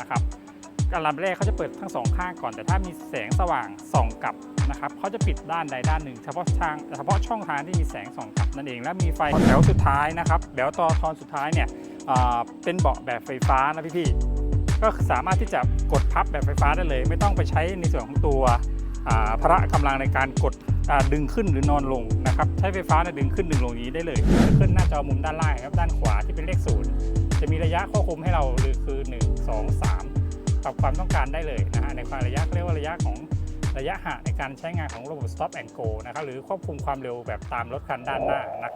นะครับการลำแรกเขาจะเปิดทั้งสองข้างก่อน แต่ถ้ามีแสงสว่างส่องกลับนะครับเขาจะปิดด้านใดด้านหนึ่ง เฉพาะทางเฉพาะช่องทางที่มีแสงส่องกลับนั่นเอง และมีไฟแถวสุดท้ายนะครับแถวต่อทอนสุดท้ายเนี่ยเป็นเบาะแบบไฟฟ้านะพี่ๆก็สามารถที่จะกดพับแบบไฟฟ้าได้เลย ไม่ต้องไปใช้ในส่วนของตัวพละกำลังในการกดดึงขึ้นหรือนอนลงนะครับใช้ไฟฟ้าเนี่ยดึงขึ้นดึงลงนี้ได้เลยขึ้นหน้าจอมุมด้านล่างครับด้านขวาที่เป็นเลขศูนย์ จะมีระยะควบคุมให้เราหรือคือ 1 2 3 ปรับความต้องการได้เลยนะฮะในความระยะเรียกว่าระยะของระยะห่างในการใช้งานของระบบ stop and go นะครับหรือควบคุมความเร็วแบบตามรถคันด้านหน้านะ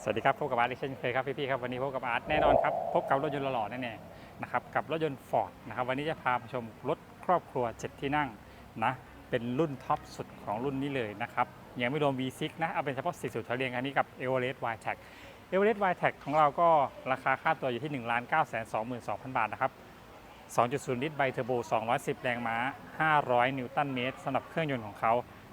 สวัสดีครับพบกับอาร์ตเช่นเคยครับพี่ๆครับวันนี้พบกับอาร์ตแน่นอนครับพบกับรถยนต์หล่อๆแน่ๆนะครับกับรถยนต์ Ford นะครับวันนี้จะพาชมรถครอบครัว 7 ที่นั่งนะเป็นรุ่นท็อปสุดของรุ่นนี้เลยนะครับยังไม่รวม V6 นะเอาเป็นเฉพาะ4สูบเฉลียงอันนี้กับ e v e r e s t y t e c เอเวอเรสต์ไวแท็กของเราก็ราคาค่าตัวอยู่ที่ 1 9 2 2 0 0 0 บาทนะครับ 2.0 ลิตรไบเทอร์โบ 210 แรงม้า 500 นิวตันเมตรสำหรับเครื่องยนต์ของเขา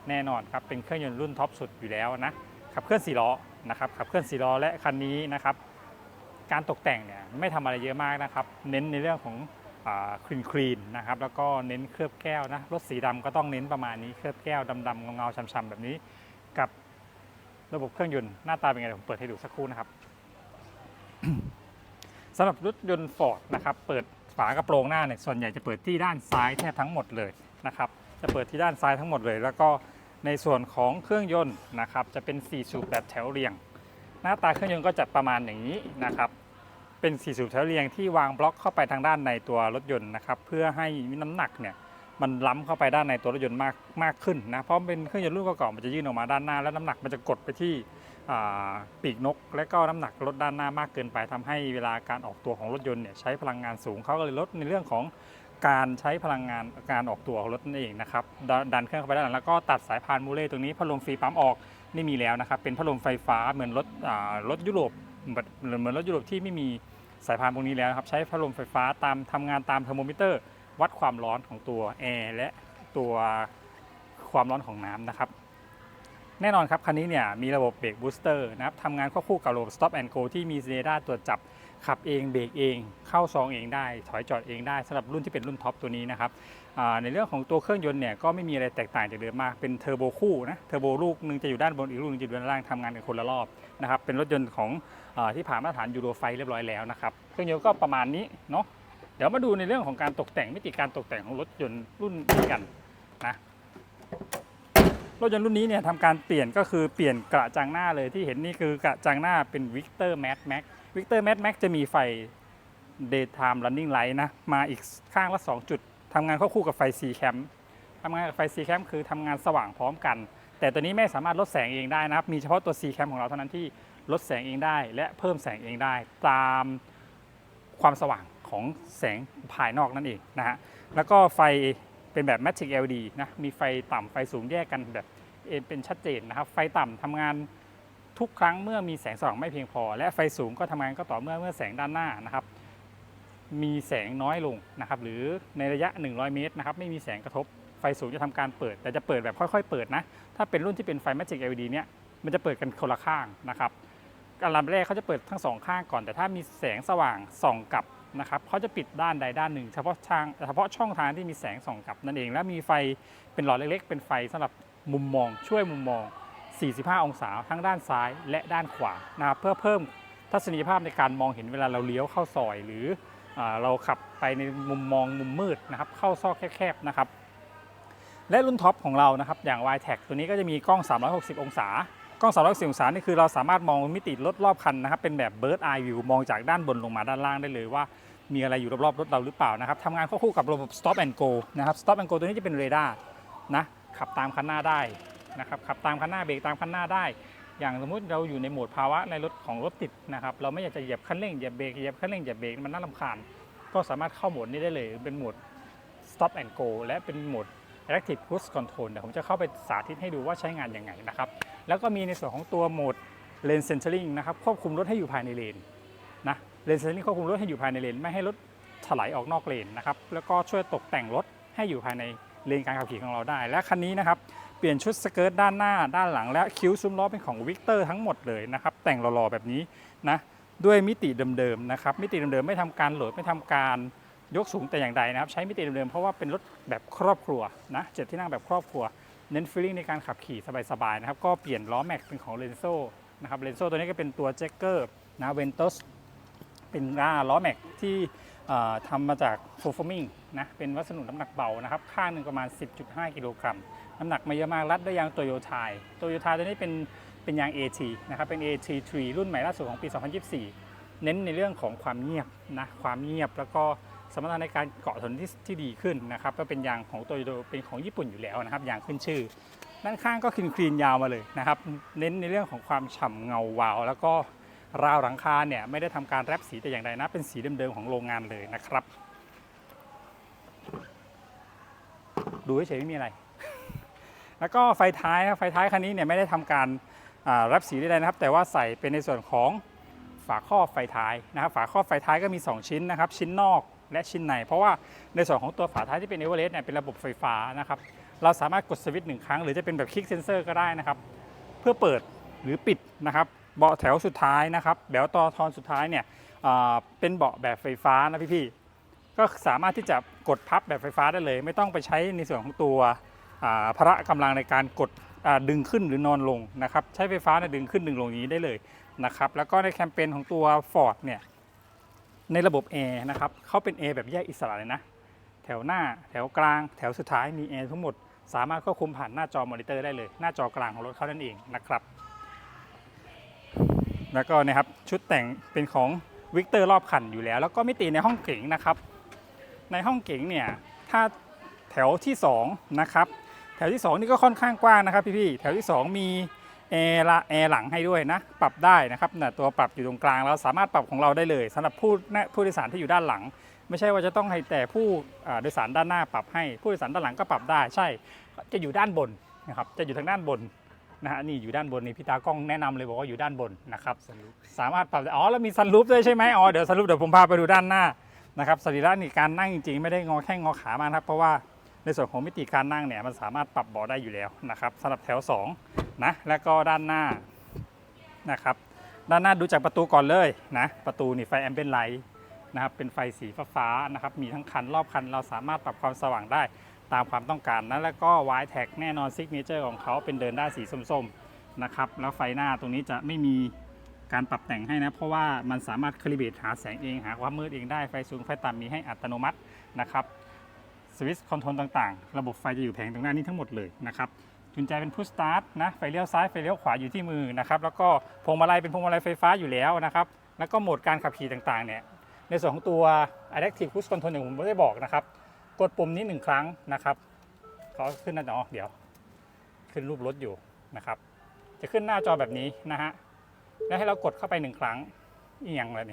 แน่นอนครับ เป็นเครื่องยนต์รุ่นท็อปสุดอยู่แล้วนะ ขับเคลื่อน4ล้อนะครับ ขับเคลื่อน4ล้อและคันนี้นะครับ การตกแต่งเนี่ยไม่ทำอะไรเยอะมากนะครับ เน้นในเรื่องของคลีนคลีนนะครับ แล้วก็เน้นเคลือบแก้วนะ รถสีดำก็ต้องเน้นประมาณนี้ เคลือบแก้วดำๆเงาๆช้ำๆแบบนี้ กับ ระบบเครื่องยนต์หน้าตาเป็นไงเดี๋ยวผมเปิดให้ดูสักครู่นะครับสำหรับรถยนต์ Ford นะครับเปิดฝากระโปรงหน้าเนี่ยส่วนใหญ่จะเปิดที่ด้านซ้ายแทบทั้งหมดเลยนะครับจะเปิดที่ด้านซ้ายทั้งหมดเลย แล้วก็ในส่วนของเครื่องยนต์นะครับจะเป็น 4 สูบแบบแถวเรียง หน้าตาเครื่องยนต์ก็จะประมาณอย่างนี้นะครับเป็น 4 สูบแถวเรียงที่วางบล็อกเข้าไปทางด้านในตัวรถยนต์นะครับเพื่อให้น้ำหนักเนี่ย มันล้ำเข้าไปด้านในตัวรถยนต์มากมากขึ้นนะเพราะเป็นเครื่องยนต์รุ่นเก่าๆมันจะยื่นออกมาด้านหน้า แล้วน้ำหนักมันจะกดไปที่ปีกนก และก็น้ำหนักรถด้านหน้ามากเกินไปทำให้เวลาการออกตัวของรถยนต์เนี่ยใช้พลังงานสูงเขาก็เลยลดในเรื่องของการใช้พลังงานการออกตัวของรถนั่นเองนะครับดดันเครื่องเข้าไปด้านหลังแล้วก็ตัดสายพานมูเล่ตรงนี้พัดลมฟรีปั๊มออกไม่มีแล้วนะครับเป็นพัดลมไฟฟ้าเหมือนรถรถยุโรปเหมือนรถยุโรปที่ไม่มีสายพานพวกนี้แล้วครับใช้พัดลมไฟฟ้าตามทำงานตามเทอร์โมมิเตอร์ วัดความร้อนของตัวแอร์และตัวความร้อนของน้ำนะครับ แน่นอนครับคันนี้เนี่ยมีระบบเบรกบูสเตอร์นะครับทำงานควบคู่กับระบบ Stop and Go ที่มีเรดาร์ตรวจจับขับเองเบรกเอง เข้าซองเองได้ ถอยจอดเองได้สำหรับรุ่นที่เป็นรุ่นท็อปตัวนี้นะครับในเรื่องของตัวเครื่องยนต์เนี่ยก็ไม่มีอะไรแตกต่างจากเดิมมากเป็นเทอร์โบคู่นะเทอร์โบลูกหนึงจะอยู่ด้านบนอีกลูกหนึงจะอยู่ด้านล่างทำงานกันคนละรอบนะครับเป็นรถยนต์ของอที่ผ่านมาตรฐานยูโรไฟเรียบร้อยแล้วนะครับเครื่องยนต์ก็ประมาณนี้เนาะ เดี๋ยวมาดูในเรื่องของการตกแต่งมิติการตกแต่งของรถยนต์รุ่นนี้กันนะรถยนต์รุ่นนี้เนี่ยทำการเปลี่ยนก็คือเปลี่ยนกระจังหน้าเลยที่เห็นนี่คือกระจังหน้าเป็น Victor Mad Max Victor Mad Max จะมีไฟ Daytime Running Light นะมาอีกข้างละ 2 จุดทำงานควบคู่กับไฟ C Cam ทำงานกับไฟ C Cam คือทำงานสว่างพร้อมกัน แต่ตัวนี้ไม่สามารถลดแสงเองได้นะครับ มีเฉพาะตัว C Cam ของเราเท่านั้นที่ลดแสงเองได้ และเพิ่มแสงเองได้ตามความสว่าง ของแสงภายนอกนั่นเองนะฮะแล้วก็ไฟเป็นแบบ Magic LED นะมีไฟต่ำไฟสูงแยกกันแบบเป็นชัดเจนนะครับ ไฟต่ำทำงานทุกครั้งเมื่อมีแสงสว่างไม่เพียงพอ และไฟสูงก็ทำงานก็ต่อเมื่อเมื่อแสงด้านหน้านะครับมีแสงน้อยลงนะครับหรือในระยะ 100 เมตรนะครับไม่มีแสงกระทบไฟสูงจะทำการเปิด แต่จะเปิดแบบค่อยๆ เปิดนะ ถ้าเป็นรุ่นที่เป็นไฟ Magic LED เนี่ยมันจะเปิดกันคนละข้างนะครับอันดับแรกเขาจะเปิดทั้งสองข้างก่อน แต่ถ้ามีแสงสว่างส่องกลับ นะครับเขาจะปิดด้านใดด้านหนึ่ง เฉพาะทางเฉพาะช่องทางที่มีแสงส่องกลับนั่นเอง และมีไฟเป็นหลอดเล็กๆ เป็นไฟสำหรับมุมมอง ช่วยมุมมอง 45 องศาทั้งด้านซ้ายและด้านขวานะครับเพื่อเพิ่มทัศนียภาพในการมองเห็นเวลาเราเลี้ยวเข้าซอย หรืออเราขับไปในมุมมองมุมมืดนะครับเข้าซอกแคบๆนะครับและรุ่นท็อปของเรานะครับอย่าง y t e c ตัวนี้ก็จะมีกล้อง 360 องศา กล้อง 360 องศานี่คือเราสามารถมองมิติรถรอบคันนะครับ เป็นแบบ bird eye view มองจากด้านบนลงมาด้านล่างได้เลยว่า มีอะไรอยู่รอบๆรถเราหรือเปล่านะครับทำงานควบคู่กับระบบ stop and go นะครับ stop and go ตัวนี้จะเป็นเรดาร์นะขับตามคันหน้าได้นะครับขับตามคันหน้าเบรกตามคันหน้าได้ อย่างสมมุติเราอยู่ในโหมดภาวะในรถของรถติดนะครับเราไม่อยากจะเหยียบคันเร่งเหยียบเบรกเหยียบคันเร่งเหยียบเบรกมันน่ารำคาญก็สามารถเข้าโหมดนี้ได้เลยเป็นโหมด stop and go และเป็นโหมด Electric Cruise Control เดี๋ยวผมจะเข้าไปสาธิตให้ดูว่าใช้งานยังไงนะครับ แล้วก็มีในส่วนของตัวโหมด Lane Centering นะครับควบคุมรถให้อยู่ภายในเลนนะ Lane Centering ควบคุมรถให้อยู่ภายในเลนไม่ให้รถถลายออกนอกเลนนะครับแล้วก็ช่วยตกแต่งรถให้อยู่ภายในเลนการขับขี่ของเราได้ และคันนี้นะครับเปลี่ยนชุดสเกิร์ตด้านหน้า ด้านหลัง และคิ้วซุ้มล้อเป็นของวิกเตอร์ทั้งหมดเลยนะครับแต่งหล่อๆแบบนี้นะด้วยมิติเดิมๆนะครับมิติเดิมๆไม่ทำการโหลดไม่ทำการยกสูงแต่อย่างใดนะครับ ใช้มิติเดิมๆเพราะว่าเป็นรถแบบครอบครัวนะเจ็ดที่นั่งแบบครอบครัว เน้นฟีลลิ่งในการขับขี่สบายๆนะครับก็เปลี่ยนล้อแม็กเป็นของเลนโซนะครับเลนโซตัวนี้ก็เป็นตัวแจ็คเกอร์นะเวนตสเป็นล้อแม็กที่ทำมาจากโฟฟอร์มิงนะเป็นวัสดุน้ำหนักเบานะครับข้างหนึ่งประมาณ 10.5 กิโลกรัมน้ำหนักไม่เยอะมากรัดด้วยยางโตโยต้าโตโยต้าตัวนี้เป็นเป็นยาง AT นะครับเป็น AT3 รุ่นใหม่ล่าสุดของปี 2024 เน้นในเรื่องของความเงียบนะความเงียบแล้วก็ สมรรถนะในการเกาะถนนที่ที่ดีขึ้นนะครับก็เป็นยางของโตโยต้เป็นของญี่ปุ่นอยู่แล้วนะครับยางขึ้นชื่อ ด้านข้างก็คลีนคลีนยาวมาเลยนะครับ เน้นในเรื่องของความฉ่ำเงาวาว แล้วก็ราวหลังคาเนี่ยไม่ได้ทำการแรปสีแต่อย่างใดนะ เป็นสีเดิมๆของโรงงานเลยนะครับ ดูเฉยๆไม่มีอะไร แล้วก็ไฟท้ายนะไฟท้ายคันนี้เนี่ยไม่ได้ทำการอ่าแรปสีใดๆนะครับ แต่ว่าใส่เป็นในส่วนของฝาครอบไฟท้ายนะครับ ฝาครอบไฟท้ายก็มี 2 ชิ้นนะครับ ชิ้นนอก และชิ้นใน เพราะว่าในส่วนของตัวฝาท้ายที่เป็นเอเวอเรสต์เนี่ยเป็นระบบไฟฟ้านะครับเราสามารถกดสวิตช์หนึ่งครั้งหรือจะเป็นแบบคลิกเซนเซอร์ก็ได้นะครับเพื่อเปิดหรือปิดนะครับเบาะแถวสุดท้ายนะครับแบวตอทอนสุดท้ายเนี่ยเป็นเบาะแบบไฟฟ้านะพี่ๆก็สามารถที่จะกดพับแบบไฟฟ้าได้เลย ไม่ต้องไปใช้ในส่วนของตัวพละกำลังในการกดดึงขึ้นหรือนอนลงนะครับใช้ไฟฟ้าเนี่ยดึงขึ้นดึงลงอย่างนี้ได้เลยนะครับแล้วก็ในแคมเปญของตัว Ford เนี่ย ในระบบแอร์นะครับเขาเป็นแอร์แบบแยกอิสระเลยนะ แถวหน้าแถวกลาง แถวสุดท้ายมีแอร์ทั้งหมด สามารถควบคุมผ่านหน้าจอมอนิเตอร์ได้เลย หน้าจอกลางของรถเขานั่นเองนะครับ แล้วก็นะครับชุดแต่งเป็นของวิกเตอร์รอบคันอยู่แล้ว แล้วก็มิติในห้องเก๋งนะครับ ในห้องเก๋งเนี่ยถ้าแถวที่2นะครับแถวที่ 2 นี่ก็ค่อนข้างกว้างนะครับพี่ๆแถวที่ 2 มี แอร์ละแอร์หลังให้ด้วยนะ ปรับได้นะครับเนี่ยตัวปรับอยู่ตรงกลางเราสามารถปรับของเราได้เลยสำหรับผู้นะผู้โดยสารที่อยู่ด้านหลัง ไม่ใช่ว่าจะต้องให้แต่ผู้อ่าโดยสารด้านหน้าปรับให้ผู้โดยสารด้านหลังก็ปรับได้ ใช่จะอยู่ด้านบนนะครับจะอยู่ทางด้านบนนะฮะนี่อยู่ด้านบนนี่พี่ตากล้องแนะนำเลยบอกว่าอยู่ด้านบนนะครับสามารถปรับได้อ๋อแล้วมีซันรูฟด้วยใช่ไหมอ๋อเดี๋ยวซันรูฟเดี๋ยวผมพาไปดูด้านหน้านะครับสรีระนี่การนั่งจริงๆ ไม่ได้งอแข้งงอขามานะครับเพราะว่า ในส่วนของมิติการนั่งเนี่ยมันสามารถปรับเบาะได้อยู่แล้วนะครับสำหรับแถว2นะแล้วก็ด้านหน้านะครับด้านหน้าดูจากประตูก่อนเลยนะประตูนี่ไฟแอมเบนไลท์นะครับเป็นไฟสีฟ้าๆนะครับมีทั้งคันรอบคันเราสามารถปรับความสว่างได้ตามความต้องการนะแล้วก็วายแท็กแน่นอนซิกเนเจอร์ของเขาเป็นเดินได้สีส้มๆนะครับแล้วไฟหน้าตรงนี้จะไม่มีการปรับแต่งให้นะ เพราะว่ามันสามารถคลิเบรตหาแสงเองหาความมืดเองได้ไฟสูงไฟต่ำมีให้อัตโนมัตินะครับ สวิตช์คอนโทรลต่างๆ ระบบไฟจะอยู่แผงตรงหน้านี้ทั้งหมดเลยนะครับกุญแจเป็นพุชสตาร์ทนะไฟเลี้ยวซ้ายไฟเลี้ยวขวาอยู่ที่มือนะครับแล้วก็พวงมาลัยเป็นพวงมาลัยไฟฟ้าอยู่แล้วนะครับแล้วก็โหมดการขับขี่ต่างๆเนี่ยในส่วนของตัว Adaptive Cruise Control อย่างผมไม่ได้บอกนะครับ กดปุ่มนี้หนึ่งครั้งนะครับเขาขึ้นหน้าจอเดี๋ยว ขึ้นรูปรถอยู่นะครับ จะขึ้นหน้าจอแบบนี้นะฮะแล้วให้เรากดเข้าไปหนึ่งครั้งเอียงเลย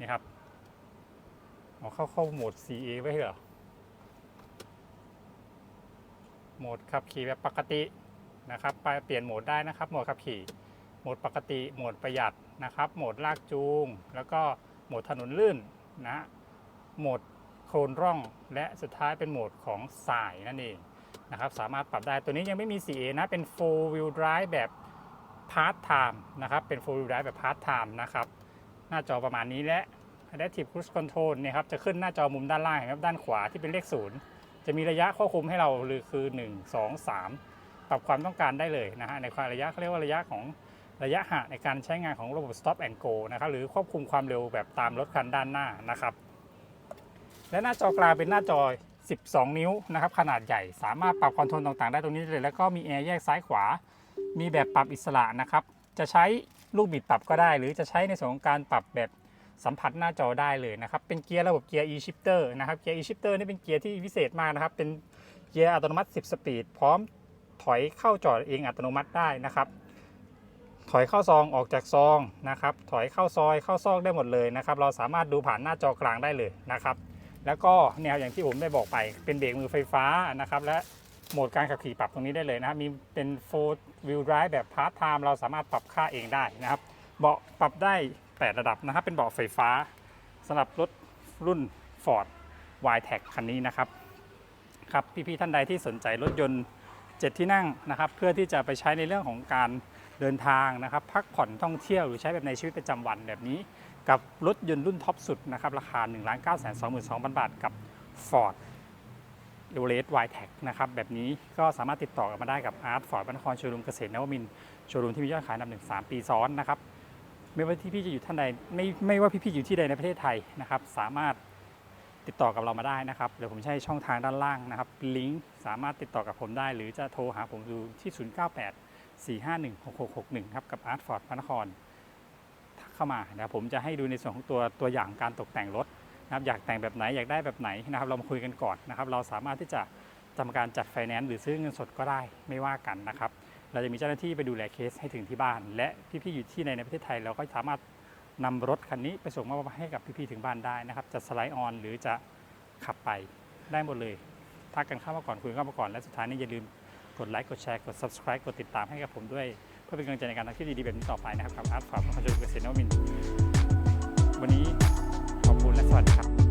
นี่ครับเอเข้าเข้าโหมด CA ไว้เหรอ โหมดขับขี่แบบปกตินะครับ ไปเปลี่ยนโหมดได้นะครับ โหมดขับขี่ โหมดปกติ โหมดประหยัดนะครับ โหมดลากจูง แล้วก็โหมดถนนลื่นนะ โหมดโคลนร่อง และสุดท้ายเป็นโหมดของสายนั่นเองนะครับ สามารถปรับได้ ตัวนี้ยังไม่มี 4A นะ เป็น4 wheel drive แบบ part time นะครับ เป็น4 wheel drive แบบ part time นะครับ หน้าจอประมาณนี้และ adaptive cruise control เนี่ยครับจะขึ้นหน้าจอมุมด้านล่างครับด้านขวาที่เป็นเลข0จะมีระยะควบคุมให้เราหรือคือ 1 2 3 ปรับความต้องการได้เลยนะฮะในความระยะเขาเรียกว่าระยะของระยะห่างในการใช้งานของระบบ stop and go นะครับหรือควบคุมความเร็วแบบตามรถคันด้านหน้านะครับ และหน้าจอกลางเป็นหน้าจอ 12 นิ้วนะครับขนาดใหญ่สามารถปรับคอนโทรลต่างๆ ได้ตรงนี้เลย แล้วก็มีแอร์แยกซ้ายขวา มีแบบปรับอิสระนะครับ จะใช้ลูกบิดปรับก็ได้ หรือจะใช้ในส่วนของการปรับแบบ สัมผัสหน้าจอได้เลยนะครับ เป็นเกียร์ระบบเกียร์ e-shifter นะครับ เกียร์ e-shifter นี่เป็นเกียร์ที่พิเศษมากนะครับ เป็นเกียร์อัตโนมัติ 10 สปีด พร้อมถอยเข้าจอดเองอัตโนมัติได้นะครับ ถอยเข้าซองออกจากซองนะครับ ถอยเข้าซอยเข้าซอกได้หมดเลยนะครับ เราสามารถดูผ่านหน้าจอกลางได้เลยนะครับ แล้วก็แนวอย่างที่ผมได้บอกไป เป็นเบรกมือไฟฟ้านะครับ และโหมดการขับขี่ปรับตรงนี้ได้เลยนะครับ มีเป็น4 wheel drive แบบ part time เราสามารถปรับค่าเองได้นะครับ เบาะปรับได้ 8 ระดับนะครับ เป็นเบาะไฟฟ้าสำหรับรถรุ่น Ford y t e c คันนี้นะครับครับพี่ๆท่านใดที่สนใจรถยนต์ 7 ที่นั่งนะครับ เพื่อที่จะไปใช้ในเรื่องของการเดินทางนะครับ พักผ่อนท่องเที่ยวหรือใช้แบบในชีวิตประจำวันแบบนี้ กับรถยนต์รุ่นท็อปสุดนะครับ ราคา 1 9 2 2 0 0 0 บาทกับ Ford e v e r e s t y t e c นะครับ แบบนี้ก็สามารถติดต่อกันมาได้กับ Art Ford พระนครโชว์รูมเกษตรนวมินโชว์รูมที่มียอดขายนดับหนึ่งสามปีซ้อนนะครับ ไม่ว่าที่พี่จะอยู่ท่านใดไม่ไม่ว่าพี่ๆอยู่ที่ใดในประเทศไทยนะครับ สามารถติดต่อกับเรามาได้นะครับเดี๋ยวผมใช้ช่องทางด้านล่างนะครับลิงก์สามารถติดต่อกับผมได้ หรือจะโทรหาผมดูที่ 098 451 6661 ครับกับ Art Ford พระนครเข้ามาเดี๋ยวผมจะให้ดูในส่วนของตัวตัวอย่างการตกแต่งรถนะครับอยากแต่งแบบไหนอยากได้แบบไหนนะครับเรามาคุยกันก่อนนะครับ เราสามารถที่จะทำการจัดไฟแนนซ์หรือซื้อเงินสดก็ได้ไม่ว่ากันนะครับ เราจะมีเจ้าหน้าที่ไปดูแลเคสให้ถึงที่บ้าน และพี่ๆอยู่ที่ในในประเทศไทยเราก็สามารถนำรถคันนี้ไปส่งมอบให้กับพี่ๆถึงบ้านได้นะครับ จะสไลด์ออนหรือจะขับไปได้หมดเลยทักกันเข้ามาก่อนคุยกันเข้ามาก่อนและสุดท้ายนี้อย่าลืมกดไลค์กดแชร์กด subscribe กดติดตามให้กับผมด้วย เพื่อเป็นกำลังใจในการทำคลิปดีๆแบบนี้ต่อไปนะครับกับอาร์ตฟาร์มคอนโทรลเกษตรนวมิน วันนี้ขอบคุณและสวัสดีครับ